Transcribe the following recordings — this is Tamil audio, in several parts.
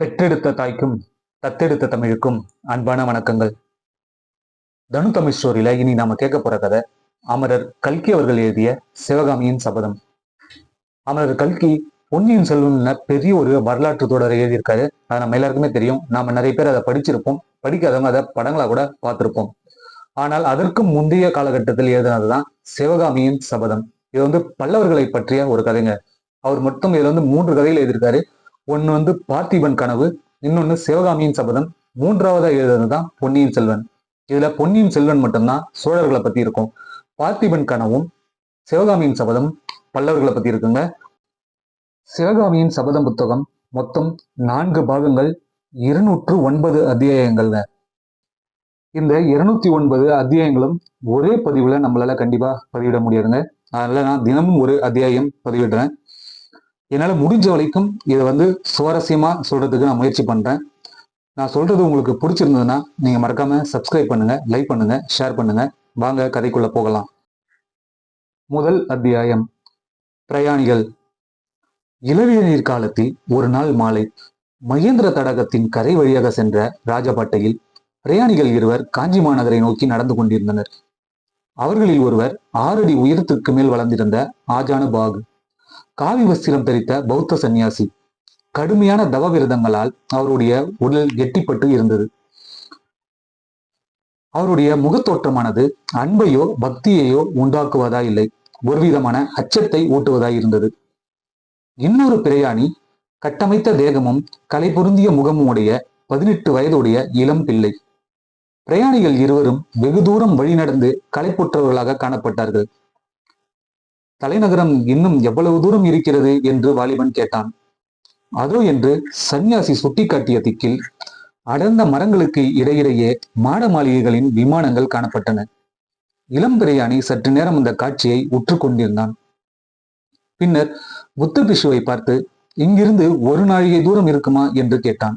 பெற்றெடுத்த தாய்க்கும் தத்தெடுத்த தமிழுக்கும் அன்பான வணக்கங்கள். தனு தமிழ் ஸ்டோரியில இனி நாம கேட்க போற கதை அமரர் கல்கி அவர்கள் எழுதிய சிவகாமியின் சபதம். அமரர் கல்கி பொன்னியின் செல்வன்ல பெரிய ஒரு வரலாற்று தொடரை எழுதியிருக்காரு. அது நம்ம எல்லாருக்குமே தெரியும். நாம நிறைய பேர் அதை படிச்சிருப்போம். படிக்காதவங்க அதை படங்களா கூட பார்த்திருப்போம். ஆனால் அதற்கு முந்தைய காலகட்டத்தில் எழுதினதுதான் சிவகாமியின் சபதம். இது வந்து பல்லவர்களை பற்றிய ஒரு கதைங்க. அவர் மொத்தம் இதுல வந்து மூன்று கதைகள் எழுதியிருக்காரு. ஒன்னு வந்து பார்த்திபன் கனவு இன்னொன்னு சிவகாமியின் சபதம் மூன்றாவதாக மூன்றாவதா எழுதுனதுதான் பொன்னியின் செல்வன். இதுல பொன்னியின் செல்வன் மட்டும்தான் சோழர்களை பத்தி இருக்கும். பார்த்திபன் கனவும் சிவகாமியின் சபதம் பல்லவர்களை பத்தி இருக்குங்க. சிவகாமியின் சபதம் புத்தகம் மொத்தம் நான்கு பாகங்கள் இருநூற்று ஒன்பது அத்தியாயங்கள்ங்க. இந்த இருநூத்தி ஒன்பது அத்தியாயங்களும் ஒரே பதிவுல நம்மளால கண்டிப்பா பதிவிட முடியாதுங்க. அதனால நான் தினமும் ஒரு அத்தியாயம் பதிவிடுறேன். என்னால் முடிஞ்ச வரைக்கும் இதை வந்து சுவாரஸ்யமாக சொல்கிறதுக்கு நான் முயற்சி பண்ணுறேன் நான் சொல்கிறது உங்களுக்கு பிடிச்சிருந்ததுன்னா நீங்கள் மறக்காமல் சப்ஸ்கிரைப் பண்ணுங்க லைக் பண்ணுங்க ஷேர் பண்ணுங்க. வாங்க கதைக்குள்ளே போகலாம். முதல் அத்தியாயம். பிரயாணிகள். இளவேநீர் காலத்தில் ஒரு நாள் மாலை மகேந்திர தடகத்தின் கரை வழியாக சென்ற ராஜபாட்டையில் பிரயாணிகள் இருவர் காஞ்சி மாநகரை நோக்கி நடந்து கொண்டிருந்தனர். அவர்களில் ஒருவர் ஆறடி உயரத்திற்கு மேல் வளர்ந்திருந்த ஆஜானு பாகு காவி வஸ்திரம் தரித்த பௌத்த சந்நியாசி கடுமையான தவ விரதங்களால் அவருடைய உடல் கெட்டிப்பட்டு இருந்தது. அவருடைய முகத்தோற்றமானது அன்பையோ பக்தியையோ உண்டாக்குவதா இல்லை. ஒருவிதமான அச்சத்தை ஊட்டுவதாய் இருந்தது. இன்னொரு பிரயாணி கட்டமைத்த தேகமும் கலை பொருந்திய முகமும் உடைய பதினெட்டு வயதுடைய இளம் பிள்ளை. பிரயாணிகள் இருவரும் வெகு தூரம் வழி நடந்து களைப்புற்றவர்களாக காணப்பட்டார்கள். தலைநகரம் இன்னும் எவ்வளவு தூரம் இருக்கிறது என்று வாலிபன் கேட்டான். அதோ என்று சன்னியாசி சுட்டிக்காட்டிய திக்கில் அடர்ந்த மரங்களுக்கு இடையிடையே மாட மாளிகைகளின் விமானங்கள் காணப்பட்டன. இளம் பிரயாணி சற்று நேரம் அந்த காட்சியை உற்று கொண்டிருந்தான். பின்னர் புத்த பிஷுவை பார்த்து இங்கிருந்து ஒரு நாழிகை தூரம் இருக்குமா? என்று கேட்டான்.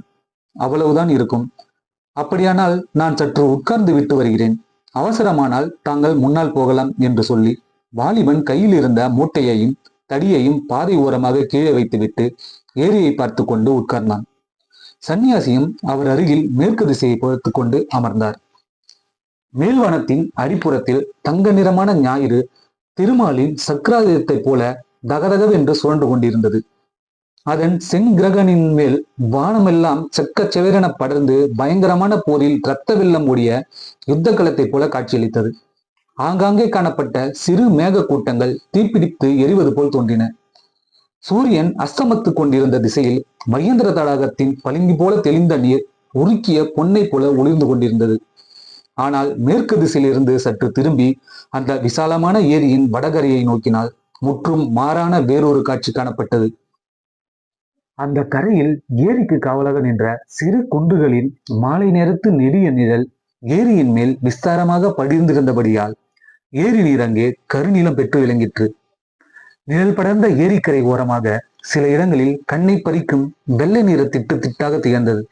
அவ்வளவுதான் இருக்கும். அப்படியானால் நான் சற்று உட்கார்ந்து விட்டு வருகிறேன். அவசரமானால் தாங்கள் முன்னால் போகலாம் என்று சொல்லி வாலிபன் கையில் இருந்த மூட்டையையும் தடியையும் பாதை ஓரமாக கீழே வைத்துவிட்டு ஏரியை பார்த்து கொண்டு உட்கார்ந்தான். சன்னியாசியும் அவர் அருகில் மேற்கு திசையை பார்த்து கொண்டு அமர்ந்தார். மேல்வனத்தின் அடிப்புறத்தில் தங்க நிறமான ஞாயிறு திருமாலின் சக்கராயுதத்தைப் போல தகதகவென்று சுழன்று கொண்டிருந்தது. அதன் செங்கிரகனின் மேல் வானமெல்லாம் செக்க செவரென படர்ந்து பயங்கரமான போரில் இரத்த வெள்ளம் ஓடிய யுத்த களத்தைப் போல காட்சியளித்தது. ஆங்காங்கே காணப்பட்ட சிறு மேக கூட்டங்கள் தீப்பிடித்து எரிவது போல் தோன்றின. சூரியன் அஸ்தமத்து கொண்டிருந்த திசையில் மகேந்திர தடாகத்தின் பளிங்கு போல தெளிந்த நீர் உருக்கிய பொன்னை போல ஒளிர்ந்து கொண்டிருந்தது. ஆனால் மேற்கு திசையிலிருந்து சற்று திரும்பி அந்த விசாலமான ஏரியின் வடகரையை நோக்கினால் முற்றும் மாறான வேறொரு காட்சி காணப்பட்டது. அந்த கரையில் ஏரிக்கு காவலாக நின்ற சிறு குண்டுகளின் மாலை நேரத்து நெடிய நிழல் ஏரியின் மேல் விஸ்தாரமாக படிந்திருந்தபடியால் ஏரி நீர் அங்கே கருநீளம் பெற்று விளங்கிற்று. நிழல் படர்ந்த ஏரிக்கரை ஓரமாக சில இடங்களில் கண்ணை பறிக்கும் வெள்ளை நிற திட்டு திட்டாக திகழ்ந்தது.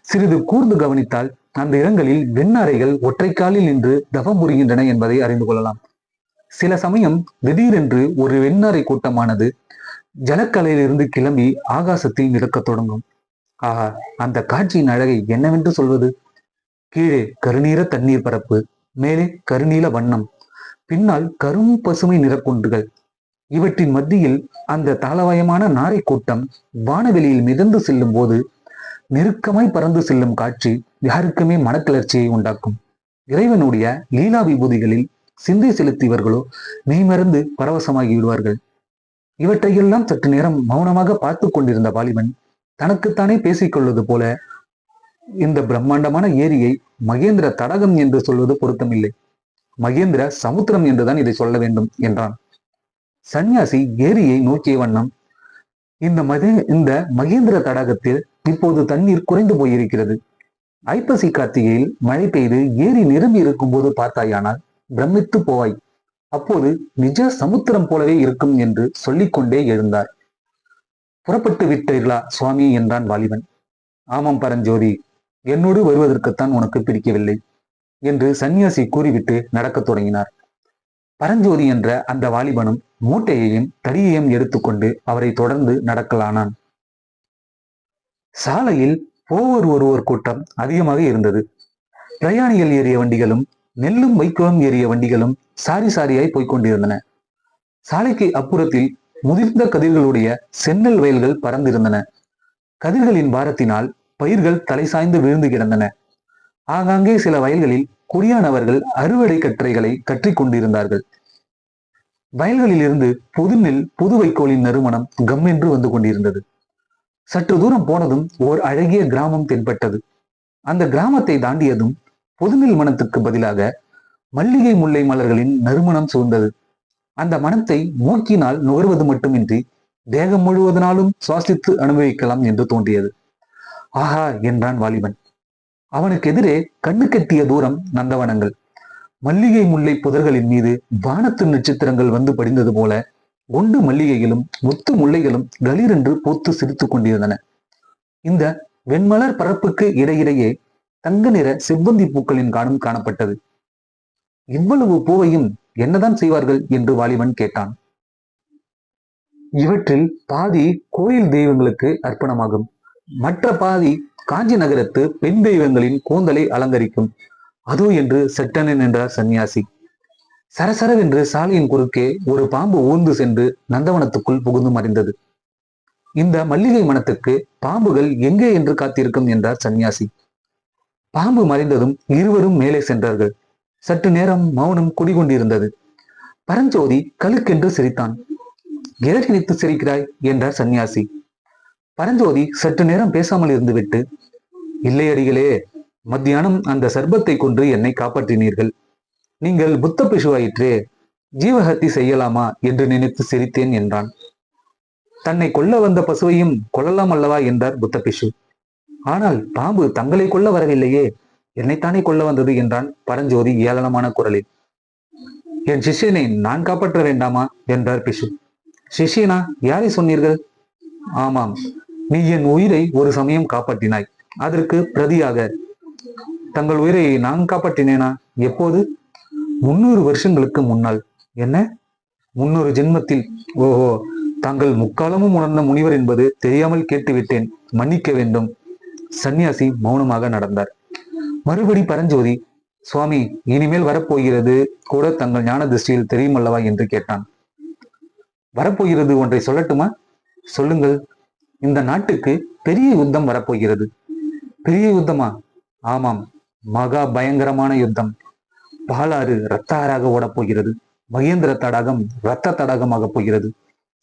சிறிது கூர்ந்து கவனித்தால் அந்த இடங்களில் வெண்ணறைகள் ஒற்றைக்காலில் நின்று தவம் புரிகின்றன என்பதை அறிந்து கொள்ளலாம். சில சமயம் திடீரென்று ஒரு வெண்ணறை கூட்டமானது ஜலக்கலையிலிருந்து கிளம்பி ஆகாசத்தில் மிதக்கத் தொடங்கும். ஆஹா அந்த காட்சியின் அழகை என்னவென்று சொல்வது? கீழே கருநீர தண்ணீர் பரப்பு மேலே கருநீல வண்ணம். பின்னால் கரும் பசுமை நிறக்குன்றுகள் இவற்றின் மத்தியில் அந்த தாளவயமான நாரை கூட்டம் வானவெளியில் மிதந்து செல்லும் போது நெருக்கமாய் பறந்து செல்லும் காட்சி யாருக்குமே மனக்கிளர்ச்சியை உண்டாக்கும். இறைவனுடைய லீலா விபூதிகளில் சிந்தை செலுத்தியவர்களோ மெய்மறந்து பரவசமாகி விடுவார்கள். இவற்றையெல்லாம் சற்று நேரம் மௌனமாக பார்த்து கொண்டிருந்த வாலிபன் தனக்குத்தானே பேசிக்கொள்வது போல இந்த பிரம்மாண்டமான ஏரியை மகேந்திர தடகம் என்று சொல்வது பொருத்தமில்லை. மகேந்திர சமுத்திரம் என்றுதான் இதை சொல்ல வேண்டும் என்றான். சந்நியாசி ஏரியை நோக்கிய வண்ணம் இந்த மதே இந்த மகேந்திர தடாகத்தில் இப்போது தண்ணீர் குறைந்து போயிருக்கிறது. ஐப்பசி கார்த்திகையில் மழை பெய்து ஏரி நிரம்பி இருக்கும் போது பார்த்தாயானால் பிரமித்து போவாய். அப்போது நிஜ சமுத்திரம் போலவே இருக்கும் என்று சொல்லிக்கொண்டே எழுந்தார். புறப்பட்டு விட்டீர்களா சுவாமி என்றான் வாலிபன். ஆமாம் பரஞ்சோதி என்னோடு வருவதற்குத்தான் உனக்கு பிடிக்கவில்லை. என்று சன்னியாசி கூறிவிட்டு நடக்கத் தொடங்கினார். பரஞ்சோதி என்ற அந்த வாலிபனும் மூட்டையையும் தடியையும் எடுத்துக்கொண்டு அவரை தொடர்ந்து நடக்கலானான். சாலையில் ஒவ்வொரு ஒருவர் கூட்டம் அதிகமாக இருந்தது. பிரயாணிகள் ஏறிய வண்டிகளும் நெல்லும் வைக்கோலும் ஏறிய வண்டிகளும் சாரி சாரியாய் போய்க் கொண்டிருந்தன. சாலைக்கு அப்புறத்தில் முதிர்ந்த கதிர்களுடைய சென்னல் வயல்கள் பறந்திருந்தன. கதிர்களின் பாரத்தினால் பயிர்கள் தலை சாய்ந்து விழுந்து கிடந்தன. ஆங்காங்கே சில வயல்களில் குடியானவர்கள் அறுவடை கற்றைகளை கற்றிக் கொண்டிருந்தார்கள். வயல்களில் இருந்து புது நெல் புது வைக்கோலின் நறுமணம் கம்மென்று வந்து கொண்டிருந்தது. சற்று தூரம் போனதும் ஓர் அழகிய கிராமம் தென்பட்டது. அந்த கிராமத்தை தாண்டியதும் புதுநெல் மனத்துக்கு பதிலாக மல்லிகை முல்லை மலர்களின் நறுமணம் சூழ்ந்தது. அந்த மனத்தை மூக்கினால் நுகர்வது மட்டுமின்றி தேகம் முழுவதனாலும் சுவாசித்து அனுபவிக்கலாம் என்று தோன்றியது. ஆஹா! என்றான் வாலிபன். அவனுக்கு எதிரே கண்ணு கட்டிய தூரம் நந்தவனங்கள். மல்லிகை முல்லை புதர்களின் மீது வானத்து நட்சத்திரங்கள் வந்து படிந்தது போல ஒன்று மல்லிகைகளும் முத்து முல்லைகளும் கலீரென்று பூத்து சிரித்துக் கொண்டிருந்தன. இந்த வெண்மலர் பரப்புக்கு இடையிடையே தங்க நிற செவ்வந்தி பூக்களின் காணும் காணப்பட்டது. இவ்வளவு பூவையும் என்னதான் செய்வார்கள் என்று வாலிபன் கேட்டான். இவற்றில் பாதி கோயில் தெய்வங்களுக்கு அர்ப்பணமாகும். மற்ற பாதி காஞ்சி நகரத்து பெண் தெய்வங்களின் கூந்தலை அலங்கரிக்கும். அதோ என்று செட்டனன் என்றார் சன்னியாசி சரசரவென்று சாலையின் குறுக்கே ஒரு பாம்பு ஊர்ந்து சென்று நந்தவனத்துக்குள் புகுந்து மறைந்தது. இந்த மல்லிகை மனத்துக்கு பாம்புகள் எங்கே என்று காத்திருக்கும் என்றார் சன்னியாசி பாம்பு மறைந்ததும் இருவரும் மேலே சென்றார்கள். சற்று நேரம் மௌனம் குடிகொண்டிருந்தது. பரஞ்சோதி கழுக்கென்று சிரித்தான். எதை நினைத்து சிரிக்கிறாய்? என்றார் சன்னியாசி பரஞ்சோதி சற்று நேரம் பேசாமல் இருந்துவிட்டு இல்லை அடிகளே மத்தியானம் அந்த சர்பத்தை கொன்று என்னை காப்பாற்றினீர்கள். நீங்கள் புத்த பிஷுவாயிற்றே ஜீவஹத்தி செய்யலாமா என்று நினைத்து சிரித்தேன் என்றான். தன்னை கொல்ல வந்த பசுவையும் கொல்லலாம் அல்லவா? என்றார் புத்த பிஷு ஆனால் பாம்பு தங்களை கொல்ல வரவில்லையே என்னைத்தானே கொல்ல வந்தது? என்றான் பரஞ்சோதி ஏளனமான குரலில். என் சிஷ்யனை நான் காப்பாற்ற வேண்டாமா? என்றார் பிஷு சிஷ்யனா யாரை சொன்னீர்கள்? ஆமாம் நீ என் உயிரை ஒரு சமயம் காப்பாற்றினாய். அதற்கு பிரதியாக தங்கள் உயிரை நான் காப்பாற்றினேனா? எப்போது? முன்னூறு வருஷங்களுக்கு முன்னால். என்ன? முன்னூறு ஜென்மத்தில். ஓஹோ தாங்கள் முக்காலமும் உணர்ந்த முனிவர் என்பது தெரியாமல் கேட்டுவிட்டேன். மன்னிக்க வேண்டும். சன்னியாசி மௌனமாக நடந்தார். மறுபடி பரஞ்சோதி சுவாமி இனிமேல் வரப்போகிறது கூட தங்கள் ஞான திருஷ்டியில் தெரியுமல்லவா? என்று கேட்டான். வரப்போகிறது ஒன்றை சொல்லட்டுமா? சொல்லுங்கள். இந்த நாட்டுக்கு பெரிய யுத்தம் வரப்போகிறது. பெரிய யுத்தமா? ஆமாம். மகா பயங்கரமான யுத்தம். பாலாறு ரத்த ஆறாக ஓடப் போகிறது மகேந்திர தடாகம் ரத்த தடாகமாக போகிறது.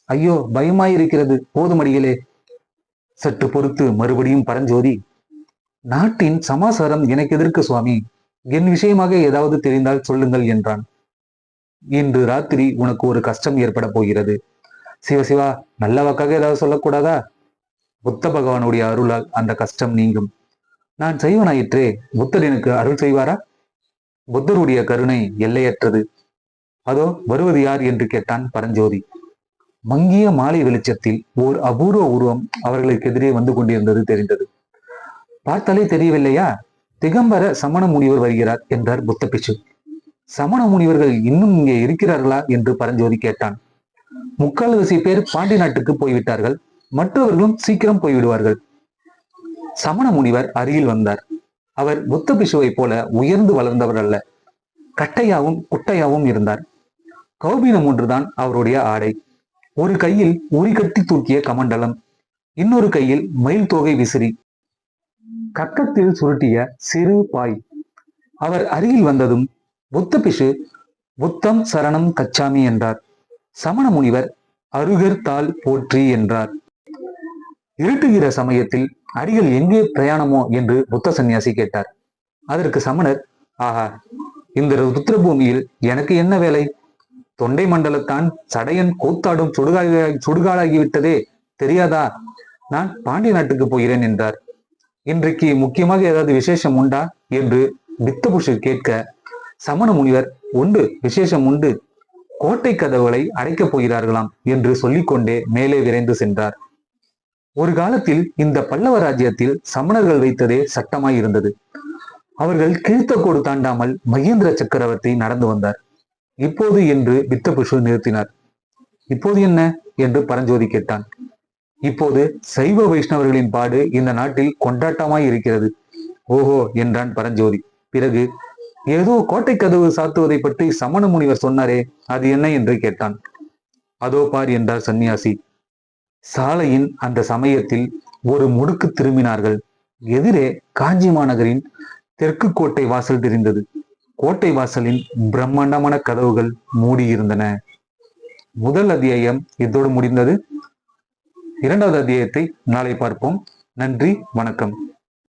ஐயோ பயமாயிருக்கிறது. போதுமடிகளே. சற்று பொறுத்து மறுபடியும் பரஞ்சோதி நாட்டின் சமாசாரம் எனக்கு எதிர்க்கு சுவாமி? என் விஷயமாக ஏதாவது தெரிந்தால் சொல்லுங்கள் என்றான். இன்று ராத்திரி உனக்கு ஒரு கஷ்டம் ஏற்பட போகிறது. சிவசிவா நல்ல வாக்காக ஏதாவது சொல்லக்கூடாதா? புத்த பகவானுடைய அருளால் அந்த கஷ்டம் நீங்கும். நான் செய்வனாயிற்றே புத்தர் எனக்கு அருள் செய்வாரா? புத்தருடைய கருணை எல்லையற்றது. அதோ வருவது யார் என்று கேட்டான் பரஞ்சோதி. மங்கிய மாலை வெளிச்சத்தில் ஓர் அபூர்வ உருவம் அவர்களுக்கு எதிரே வந்து கொண்டிருந்தது தெரிந்தது. பார்த்தாலே தெரியவில்லையா? திகம்பர சமண முனிவர் வருகிறார் என்றார் புத்த பிச்சு சமண முனிவர்கள் இன்னும் இங்கே இருக்கிறார்களா? என்று பரஞ்சோதி கேட்டான். முக்கால்வாசி பேர் பாண்டி நாட்டுக்கு போய்விட்டார்கள். மற்றவர்களும் சீக்கிரம் போய்விடுவார்கள். சமண முனிவர் அருகில் வந்தார். அவர் புத்த பிஷுவை போல உயர்ந்து வளர்ந்தவர் அல்ல கட்டையாவும் குட்டையாவும் இருந்தார். கௌபீனம் ஒன்றுதான் அவருடைய ஆடை. ஒரு கையில் உரி கட்டி தூக்கிய கமண்டலம். இன்னொரு கையில் மயில் தோகை விசிறி. கக்கத்தில் சுருட்டிய சிறு பாய். அவர் அருகில் வந்ததும் புத்த பிஷு புத்தம் சரணம் கச்சாமி என்றார். சமண முனிவர் அருகர் தாள் போற்றி என்றார். இருட்டுகிற சமயத்தில் அடிகள் எங்கே பிரயாணமோ என்று புத்த சந்நியாசி கேட்டார். அதற்கு சமணர் ஆஹா இந்த ருத்ரபூமியில் எனக்கு என்ன வேலை? தொண்டை மண்டலத்தான் சடையன் கூத்தாடும் சுடுகாடு சுடுகாடாகிவிட்டதே தெரியாதா? நான் பாண்டிய நாட்டுக்கு போகிறேன் என்றார். இன்றைக்கு முக்கியமாக ஏதாவது விசேஷம் உண்டா? என்று வித்தபுஷு கேட்க சமண முனிவர் உண்டு விசேஷம் உண்டு. கோட்டை கதவுகளை அடைக்கப் போகிறார்களாம் என்று சொல்லிக்கொண்டே மேலே விரைந்து சென்றார். ஒரு காலத்தில் இந்த பல்லவ ராஜ்யத்தில் சமணர்கள் வைத்ததே சட்டமாய் இருந்தது. அவர்கள் கீழ்த்தக்கோடு தாண்டாமல் மகேந்திர சக்கரவர்த்தி நடந்து வந்தார். இப்போது என்று வித்தபுஷு நிறுத்தினார். இப்போது என்ன? என்று பரஞ்சோதி கேட்டான். இப்போது சைவ வைஷ்ணவர்களின் பாடு இந்த நாட்டில் கொண்டாட்டமாய் இருக்கிறது. ஓஹோ! என்றான் பரஞ்சோதி. பிறகு ஏதோ கோட்டை கதவு சாத்துவதை பற்றி சமண முனிவர் சொன்னாரே அது என்ன? என்று கேட்டான். அதோ பார் என்றார் சன்னியாசி சாலையின் அந்த சமயத்தில் ஒரு முடுக்கு திரும்பினார்கள். எதிரே காஞ்சி மாநகரின் தெற்கு கோட்டை வாசல் தெரிந்தது. கோட்டை வாசலின் பிரம்மாண்டமான கதவுகள் மூடியிருந்தன. முதல் அத்தியாயம் இதோடு முடிந்தது. இரண்டாவது அத்தியாயத்தை நாளை பார்ப்போம். நன்றி வணக்கம்.